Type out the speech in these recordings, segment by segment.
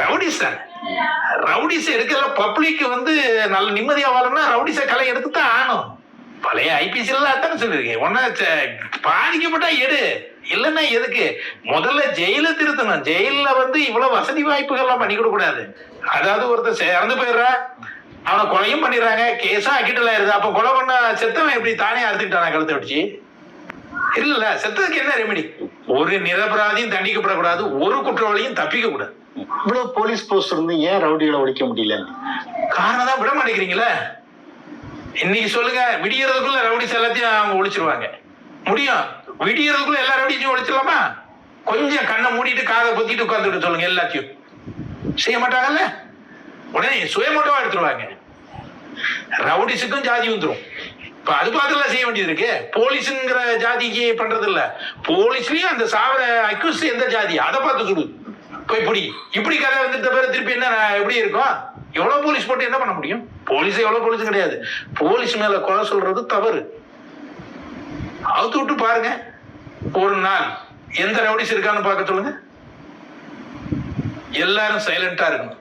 Rowdies தானே rowdies எடுக்கிற public வந்து நல்ல நிம்மதியா வாழணும்னா ரவுடிச கலை எடுத்து தான் ஆகணும். பழைய ஐபிசில அதானே சொல்லியிருக்கேன் ஒன்னா பாதிக்கப்பட்டா எடு. இல்லைன்னா எதுக்கு? முதல்ல ஜெயில திருத்தணும். ஜெயில வந்து இவ்வளவு வசதி வாய்ப்புகள்லாம் பண்ணி கொடுக்க கூடாது அதாவது ஒருத்தர் இறந்து போயிடுறா. அவனை கொலையும் பண்ணிடுறாங்க. கேஸா அக்கிட்டல ஆயிருது அப்ப கொலை பண்ண செத்தவன் எப்படி தானே அறுத்துக்கிட்டானா கழுத்தை வச்சு இல்ல செத்ததுக்கு என்ன ரெமெடி ஒரு நிரபராதியும் தண்டிக்கப்படக்கூடாது. ஒரு குற்றவாளியும் தப்பிக்க கூடாது இவ்வளவு போலீஸ் போஸ்ட் இருந்து ஏன் ரவுடிகளை ஒழிக்க முடியல? காரணம் தான் விட மாட்டேங்கிறீங்களே? இன்னைக்கு சொல்லுங்க விடியறதுக்குள்ள ரவுடிஸ் எல்லாத்தையும் அவங்க ஒழிச்சிருவாங்க. முடியும். விடியறதுக்குள்ள எல்லா ரவுடிஸையும் ஒழிச்சிடலாமா? கொஞ்சம் கண்ணை மூடிட்டு காதை பொத்திட்டு உட்காந்துட்டு சொல்லுங்க எல்லாத்தையும். செய்ய மாட்டாங்கல்ல? உடனே சுயமோட்டவா எடுத்துருவாங்க. ரவுடிஸுக்கும் ஜாதி வந்துடும் இப்ப அது பார்த்துலாம் செய்ய வேண்டியது இருக்கு. போலீஸுங்கிற ஜாதிக்கு பண்றது இல்ல போலீஸ்லயும் அந்த சாவர அக்யூஸ் எந்த ஜாதி? அதை பார்த்து சுடு. போய் பிடி. இப்படி கதை வந்துட்ட பேர் திருப்பி என்ன எப்படி இருக்கும்? எவ்வளவு போலீஸ் போட்டு என்ன பண்ண முடியும்? போலீஸ் எவ்வளவு போலீஸ் கிடையாது. போலீஸ் மேல கொலை சொல்றது தவறு. அவுத்து விட்டு பாருங்க. ஒரு நாள் எந்த ரவுடிஸ் இருக்கான்னு பார்க்க சொல்லுங்க. எல்லாரும் சைலண்டா இருக்கணும்.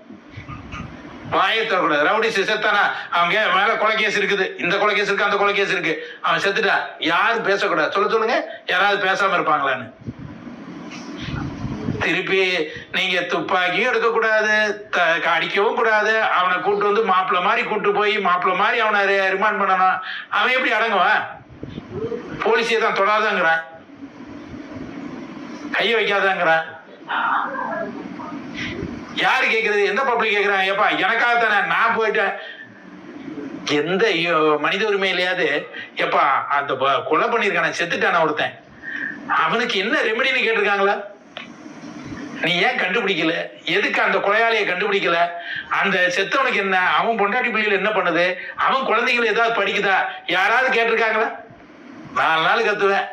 வாயை தரக்கூடாது ரவுடி செத்தானா அவங்க மேல கொலை கேஸ் இருக்குது. இந்த கொலை கேஸ் இருக்கு அந்த கொலை கேஸ் இருக்கு. அவன் செத்துட்டா யாரும் பேசக்கூடாது. சொல்ல சொல்லுங்க. யாராவது பேசாம இருப்பாங்களான்னு. திருப்பி நீங்க துப்பாக்கியும் எடுக்கக்கூடாது த- அடிக்கவும் கூடாது. அவனை கூட்டு வந்து மாப்பிள்ள மாதிரி கூட்டு போய் மாப்பிள்ள மாதிரி அவனை ரிமாண்ட் பண்ணணும். அவன் எப்படி அடங்குவான்? போலீஸே தான் தொடாதாங்கிறான். கையை வைக்காதாங்கிறான். யாரு கேக்குறது? எந்த பப்ளிக் கேக்குறாங்க ஏப்பா எனக்காக தானே நான் போயிட்டேன். எந்த ஐயோ- மனித உரிமையிலையாவது ஏப்பா அந்த கொலை பண்ணிருக்கான செத்துட்டான ஒருத்தன். அவனுக்கு என்ன ரெமெடின்னு கேட்டிருக்காங்களா? நீ ஏன் கண்டுபிடிக்கல? எதுக்கு அந்த கொலையாளியை கண்டுபிடிக்கல? அந்த செத்தவனுக்கு என்ன அவன் பொண்டாட்டி பிள்ளைகள் என்ன பண்ணுது? அவன் குழந்தைகள் ஏதாவது படிக்குதா? யாராவது கேட்டிருக்காங்களா? நாலு நாள் கத்துவேன்.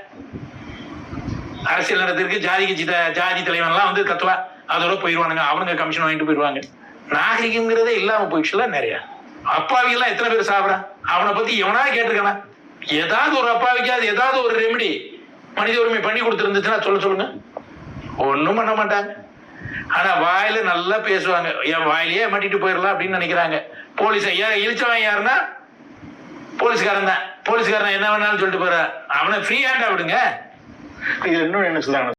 அரசியல் நடத்திற்கு ஜாதி கட்சி த- ஜாதி தலைவன்லாம் வந்து கத்துவா. அதோட போயிடுவானுங்க அவனுங்க கமிஷன் வாங்கிட்டு போயிடுவாங்க நாகரிகங்கிறதே இல்லாம போயிடுச்சுல நிறையா. அப்பாவிகள்லாம் எத்தனை பேர் சாப்பிட்றான் அவனை பத்தி எவனா கேட்டிருக்கானா? ஏதாவது ஒரு அப்பாவிக்காவது ஏதாவது ஒரு ரெமெடி மனித உரிமை பண்ணி கொடுத்துருந்துச்சுன்னா சொல்ல சொல்லுங்க. ஒன்றும் பண்ண மாட்டாங்க. ஆனா வாயில நல்லா பேசுவாங்க. என் வாயிலேயே மாட்டிட்டு போயிடலாம் அப்படின்னு நினைக்கிறாங்க. போலீஸ் ஐயா இழிச்சவன் யாருன்னா? போலீஸ்காரன் தான். போலீஸ்காரன் என்ன வேணாலும் சொல்லிட்டு போற அவனை ஃப்ரீ ஹேண்டா விடுங்க. இது இன்னும் என்ன சொல்றாங்க?